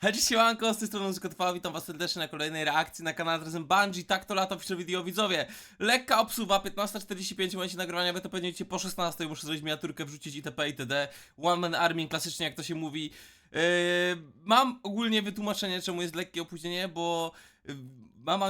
Hej, siemanko, z tej strony Zykotwa, witam was serdecznie na kolejnej reakcji na kanał razem Bungie, tak to lato pisze wideo widzowie. Lekka obsuwa, 15.45 w momencie nagrywania, wy to pewnie po 16, muszę zrobić miniaturkę, wrzucić itp. itd. One man army, klasycznie jak to się mówi. Yy, mam ogólnie wytłumaczenie, czemu jest lekkie opóźnienie, bo mama.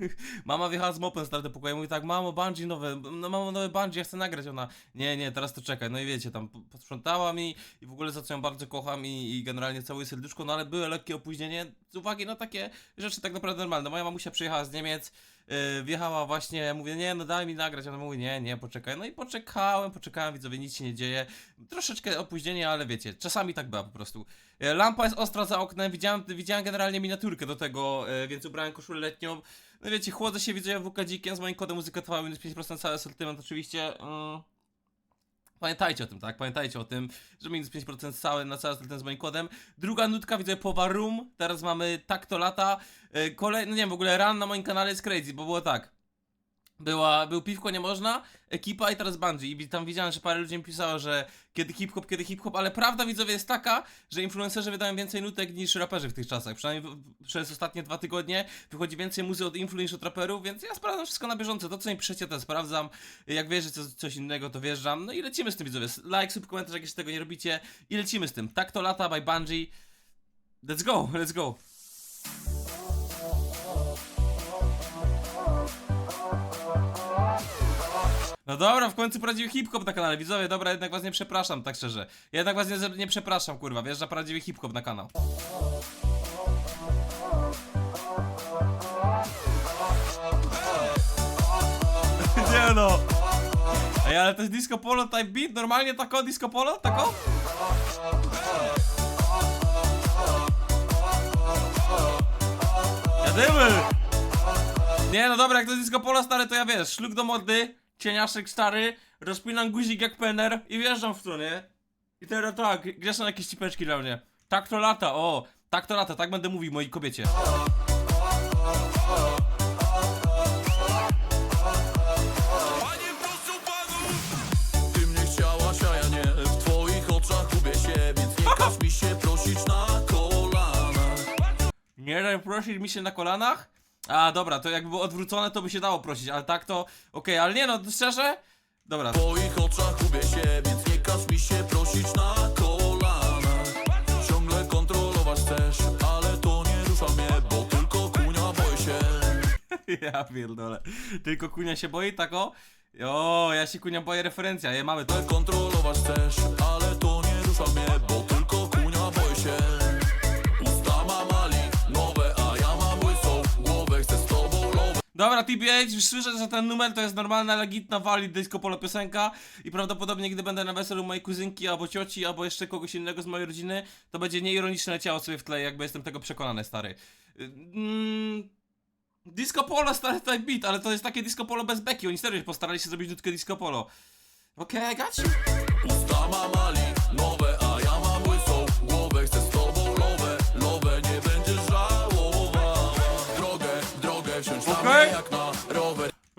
Mama wjechała z mopem z do pokoju, mówi tak, mamo, Bungie nowe, no mamo, nowe Bungie, ja chcę nagrać, ona, nie, nie, teraz to czekaj, no i wiecie, tam po- posprzątała mi i w ogóle za co ją bardzo kocham i, i generalnie całe serduszko, no ale były lekkie opóźnienie z uwagi na takie rzeczy tak naprawdę normalne. Moja mamusia przyjechała z Niemiec, wjechała właśnie, ja mówię, nie, no daj mi nagrać, ona mówi, nie, nie, poczekaj, no i poczekałem, poczekałem, widzowie, nic się nie dzieje, troszeczkę opóźnienie, ale wiecie, czasami tak bywa po prostu. E, Lampa jest ostra za oknem, widziałem, widziałem generalnie miniaturkę do tego, e, więc ubrałem koszulę letnią. No wiecie, chłodzę się, widzę WK dzikiem z moim kodem muzyka trwała minus 5% cały asortyment oczywiście. Mm. Pamiętajcie o tym, tak? Pamiętajcie o tym, że minus 5% cały na cały asortyment z moim kodem. Druga nutka, widzę Powa Room, teraz mamy Tak to lata. E, Kolej, no nie wiem, w ogóle ran na moim kanale jest crazy, bo było tak. Była, był piwko nie można, ekipa i teraz Bungie. I tam widziałem, że parę ludzi mi pisało, że kiedy hip-hop, kiedy hip-hop, ale prawda widzowie jest taka, że influencerzy wydają więcej nutek niż raperzy w tych czasach. Przynajmniej przez ostatnie dwa tygodnie wychodzi więcej muzy od influ niż od raperów, więc ja sprawdzam wszystko na bieżąco. To co mi piszecie, to sprawdzam. Jak wierzę co, coś innego, to wjeżdżam. No i lecimy z tym widzowie. Like, sub, komentarz, jak jeszcze tego nie robicie. I lecimy z tym. Tak to lata by Bungie. Let's go, let's go. No dobra, w końcu prawdziwy hip-hop na kanale. Widzowie, dobra, jednak was nie przepraszam, tak szczerze. Jednak was nie, nie przepraszam, kurwa, wjeżdża prawdziwy hip-hop na kanał. Nie no. Ej, ale to jest disco polo type beat? Normalnie tako disco polo? Tako? Jadymy! Nie no dobra, jak to jest disco polo stary, to ja wiesz, szluk do mordy, cieniaszek stary, rozpinam guzik jak pener i wjeżdżam w to, nie? I teraz tak, gdzie są jakieś cipeczki dla mnie? Tak to lata, o! Tak to lata, tak będę mówił mojej kobiecie. Panie proszę panów Ty mnie chciałaś, a ja nie W twoich oczach gubię się Więc nie każ mi się prosić na kolanach Nie daj prosić mi się na kolanach? A dobra, to jakby było odwrócone, to by się dało prosić, ale tak to. Okej, ale nie no, szczerze? Dobra. W twoich oczach gubię się Więc nie każ mi się prosić na kolanach Ciągle kontrolować też Ale to nie rusza mnie Bo tylko kunia boi się Ja pierdolę. Tylko kunia się boi, tak o? O, ja się kunia boję referencja, je mamy to. Ciągle kontrolować też Ale to nie rusza mnie Bo tylko Dobra, TBH, już słyszę, że ten numer to jest normalna, legitna, valid disco polo piosenka i prawdopodobnie gdy będę na weselu mojej kuzynki, albo cioci, albo jeszcze kogoś innego z mojej rodziny, to będzie nieironiczne leciało sobie w tle, jakby jestem tego przekonany, stary. Mm, disco polo, stary, type beat, ale to jest takie disco polo bez beki, oni serio postarali się zrobić nutkę disco polo. Okej, okay, I got you. Usta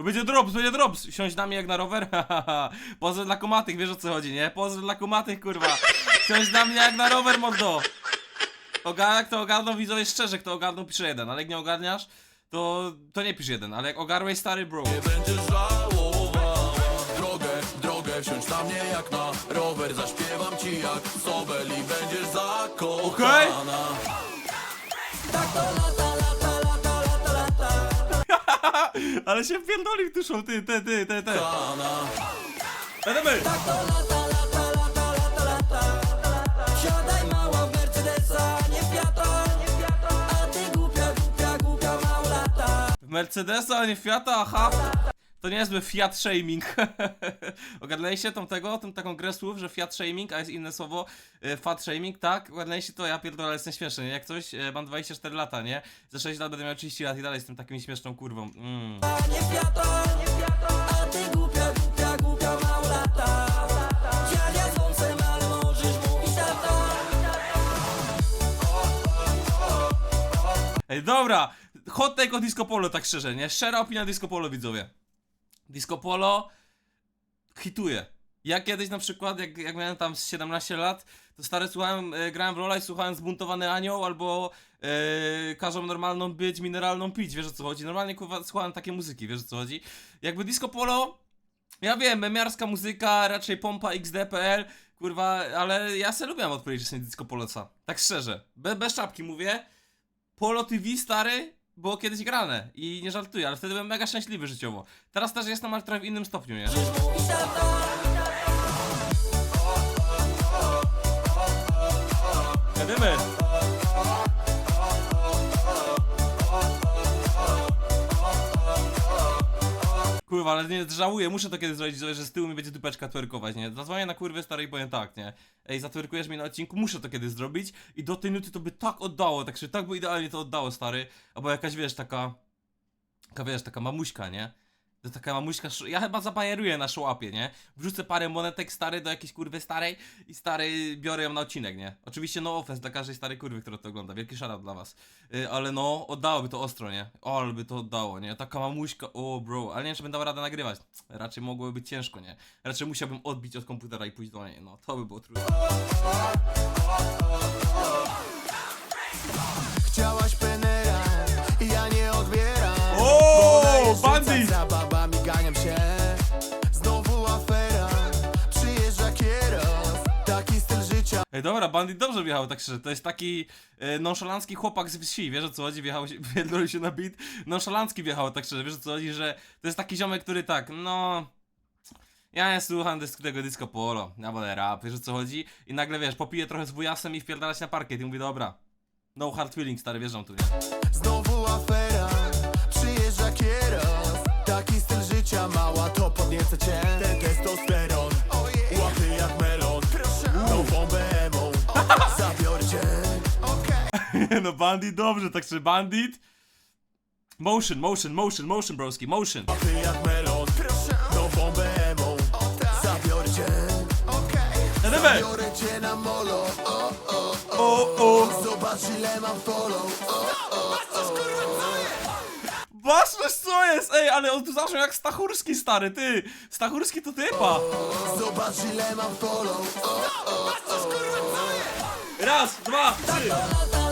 rower Będzie drops, będzie drops. Siąść na mnie jak na rower? Hahaha. Pozdro dla kumatych, wiesz o co chodzi, nie? Pozdro dla kumatych, kurwa. Siąść na mnie jak na rower, mordo. Jak to ogarnął, widzowie szczerze, kto ogarnął, pisze jeden, ale jak nie ogarniasz, to, to nie pisz jeden, ale jak ogarłeś, stary bro. Nie będziesz żałowała Drogę, drogę wsiąść na mnie jak na rower Zaśpiewam ci jak Sobel i będziesz zakochana Okej. Ale się pierdolił tuszą, ty, ty, ty, ty, ty. Jedziemy. Siadaj mała w Mercedesa, nie Fiata, a ty głupia, głupia, głupia małolata. W Mercedesa, a nie Fiata, aha. To niezły Fiat shaming. Ogarnęliście tą tego, tą taką grę słów, że Fiat shaming, a jest inne słowo, e, fat shaming, tak? Ogarnęliście to, ja pierdolę, jestem śmieszny, nie? Jak coś, e, mam 24 lata, nie? Za 6 lat będę miał 30 lat i dalej jestem takim śmieszną kurwą. Mm. Nie Fiata, a ty głupia, głupia, głupia małolata. Dziadzia z wąsem, ale możesz mówić tata. Ej, dobra! Hot take o Disco Polo, tak szczerze, nie? Szczera opinia Disco Polo, widzowie. Disco Polo hituje. Ja kiedyś na przykład, jak, jak miałem tam z 17 lat, to stary słuchałem, e, grałem w Lola i słuchałem Zbuntowany Anioł albo e, Każą normalną być, mineralną pić, wiesz o co chodzi? Normalnie kurwa słuchałem takie muzyki, wiesz o co chodzi? Jakby Disco Polo, ja wiem, memiarska muzyka, raczej pompa XD.pl, kurwa, ale ja se lubiłem odpowiedzieć czasem Disco Poloca. Tak szczerze, Be, bez czapki mówię. Polo TV stary było kiedyś grane i nie żartuję, ale wtedy byłem mega szczęśliwy życiowo. Teraz też jestem, ale trochę w innym stopniu, nie? Mówisz Kurwa, ale nie żałuję, muszę to kiedyś zrobić, że z tyłu mi będzie dupeczka twerkować, nie? Zadzwonię na kurwy starej i powiem tak, nie? Ej, zatwerkujesz mi na odcinku, muszę to kiedyś zrobić i do tej nuty to by tak oddało, tak że tak by idealnie to oddało, stary. Albo jakaś, wiesz, taka... Taka, wiesz, taka mamuśka, nie? To taka mamuśka, ja chyba zabajeruję na szłapie, nie? Wrzucę parę monetek stary do jakiejś kurwy starej i stary biorę ją na odcinek, nie? Oczywiście no offense dla każdej starej kurwy, która to ogląda, wielki shoutout dla was. Yy, ale no, oddałoby to ostro, nie? O, ale by to oddało, nie? Taka mamuśka, o bro, ale nie wiem, czy będę dał radę nagrywać. Raczej mogłoby być ciężko, nie? Raczej musiałbym odbić od komputera i pójść do niej, no, to by było trudne. Ej, dobra, Bandit dobrze wjechał, tak szczerze. To jest taki e, nonszalancki chłopak z wsi, wiesz o co chodzi? Wjechał się, się na beat. Nonszalancki wjechał, tak szczerze, wiesz o co chodzi? Że to jest taki ziomek, który tak, no... Ja nie słucham tego disco polo, ja wolę rap, wiesz o co chodzi? I nagle, wiesz, popije trochę z wujasem i wpierdalać na parkiet i mówi, dobra, no hard feeling, stary, wierzą tu, nie? Znowu afera Przyjeżdża kierow Taki styl życia Mała to podnieca cię Ten testosteron no Bandit dobrze, tak szczerze, Bandit... Motion, motion, motion, motion, broski, motion. Łapy jak melon Tą bombę emą Zabiorę cię. Jedziemy! Zabiorę cię na molo. O, o, O, o! Zobacz ile mam follow Baczność co jest? Ej, ale on tu zaczął jak Stachurski stary, ty! Stachurski to typa! Zobacz ile mam follow Raz, dwa, trzy!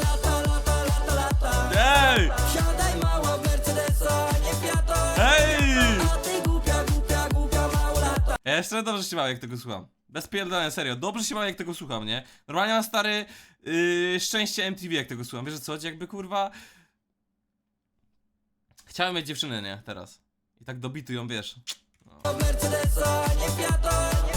Ej! Siadaj mała w Mercedesa, nie Fiata Ej! A ty głupia, głupia, głupia małolata Ja jeszcze dobrze się mam jak tego słucham. Bez pierdolenia, serio. Dobrze się mam jak tego słucham, nie? Normalnie mam stary yy, szczęście MTV jak tego słucham. Wiesz o co chodzi? Jakby kurwa... Chciałem mieć dziewczynę, nie? Teraz. I tak dobitują, wiesz. w Mercedesa, nie Fiata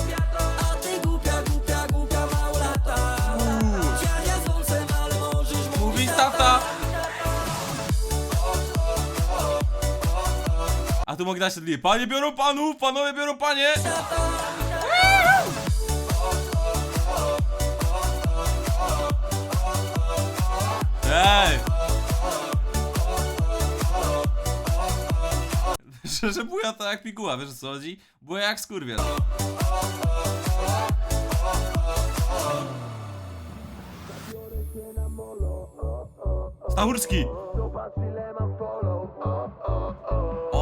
A tu mogę dać odliję. Panie biorą panów, panowie biorą panie! Ej! Szczerze buja to jak piguła, wiesz o co chodzi? Buja jak skurwiel. Stachurski!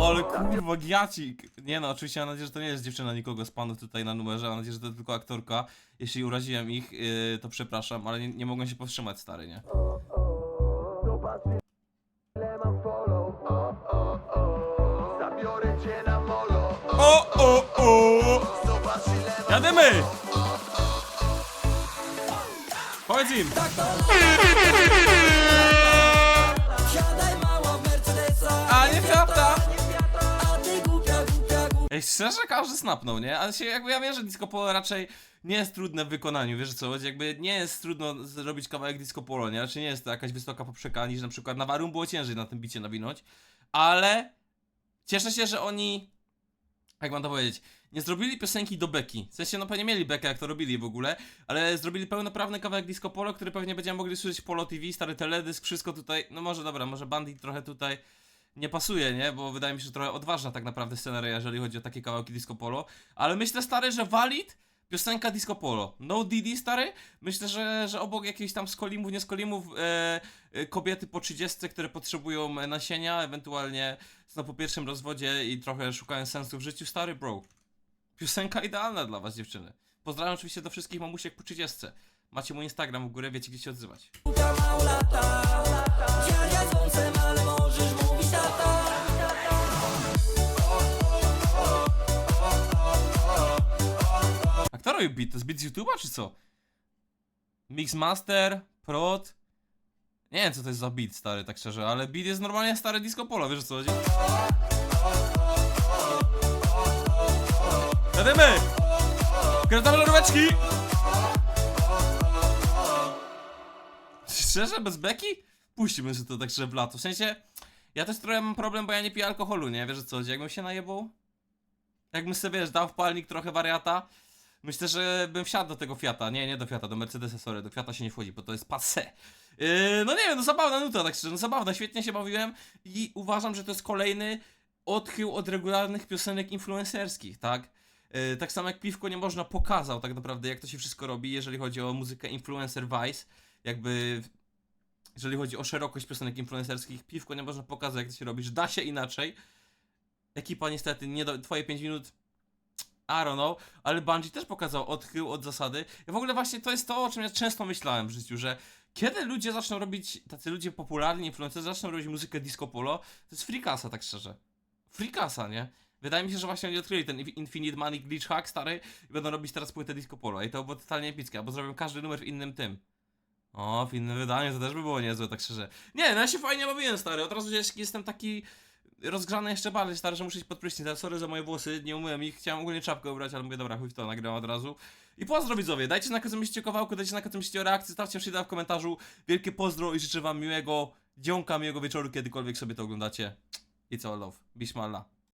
Ale kurwa, giacik! Nie no, oczywiście mam nadzieję, że to nie jest dziewczyna nikogo z panów tutaj na numerze, mam nadzieję, że to tylko aktorka. Jeśli uraziłem ich, yy, to przepraszam, ale nie, nie mogłem się powstrzymać, stary, nie? O, o, o! Jadymy! Powiedz im! A nie Fiata! Ej, szczerze każdy snapnął, nie? Ale się jakby ja wiem, że disco polo raczej nie jest trudne w wykonaniu, wiesz co chodzi? Jakby nie jest trudno zrobić kawałek disco polo, nie? Raczej nie jest to jakaś wysoka poprzeka, niż na przykład na Warum było ciężej na tym bicie nawinąć, ale cieszę się, że oni, jak mam to powiedzieć, nie zrobili piosenki do beki. W sensie, no pewnie mieli bekę, jak to robili w ogóle, ale zrobili pełnoprawny kawałek disco polo, który pewnie będziemy mogli słyszeć w Polo TV, stary teledysk, wszystko tutaj, no może dobra, może Bandit trochę tutaj nie pasuje, nie? Bo wydaje mi się, że trochę odważna tak naprawdę scenaria, jeżeli chodzi o takie kawałki disco polo. Ale myślę, stary, że Valid, piosenka disco polo. No Didi, stary. Myślę, że, że obok jakichś tam skolimów, nie skolimów, e, e, kobiety po 30, które potrzebują nasienia, ewentualnie są po pierwszym rozwodzie i trochę szukają sensu w życiu, stary, bro. Piosenka idealna dla was, dziewczyny. Pozdrawiam oczywiście do wszystkich mamusiek po 30. Macie mój Instagram w górę, wiecie gdzie się odzywać. A kto robi beat? To jest beat z YouTube'a czy co? Mixmaster, Prod. Nie wiem co to jest za beat stary, tak szczerze, ale beat jest normalnie stary disco polo, wiesz o co chodzi? Jedziemy! Krętamy loróweczki! Szczerze, bez beki? Puścimy sobie to tak szczerze w lato. W sensie, ja też trochę mam problem, bo ja nie piję alkoholu, nie? Wiesz o co chodzi? Jakbym się najebał, jakbym sobie, wiesz, dał w palnik trochę wariata, myślę, że bym wsiadł do tego Fiata. Nie, nie do Fiata, do Mercedesa, sorry, do Fiata się nie wchodzi, bo to jest passé. Yy, no nie wiem, no zabawna nuta, tak szczerze, no zabawna, świetnie się bawiłem i uważam, że to jest kolejny odchył od regularnych piosenek influencerskich, tak? Yy, tak samo jak Piwko nie można pokazał tak naprawdę, jak to się wszystko robi, jeżeli chodzi o muzykę influencer vice, jakby jeżeli chodzi o szerokość piosenek influencerskich, Piwko nie można pokazać, jak to się robi, że da się inaczej. Ekipa niestety, nie do, twoje 5 minut I don't know, ale Bungie też pokazał odchył od zasady. I w ogóle właśnie to jest to, o czym ja często myślałem w życiu, że kiedy ludzie zaczną robić, tacy ludzie popularni, influencerzy zaczną robić muzykę disco polo, to jest frikasa tak szczerze. Frikasa, nie? Wydaje mi się, że właśnie oni odkryli ten Infinite Money Glitch Hack stary i będą robić teraz płytę disco polo i to było totalnie epickie, albo zrobią każdy numer w innym tym. O, w innym wydaniu to też by było niezłe, tak szczerze. Nie, no ja się fajnie bawiłem, stary, od razu jest- jestem taki rozgrzany jeszcze bardziej, stary, że muszę iść pod prysznic, sorry za moje włosy, nie umyłem ich, chciałem ogólnie czapkę ubrać, ale mówię, dobra, chuj to, nagrałem od razu. I pozdro widzowie, dajcie znaka, co myślicie o kawałku, dajcie znaka, co myślicie o reakcji, stawcie przyda w komentarzu, wielkie pozdro i życzę wam miłego dzionka, miłego wieczoru, kiedykolwiek sobie to oglądacie. It's all love. Bismillah.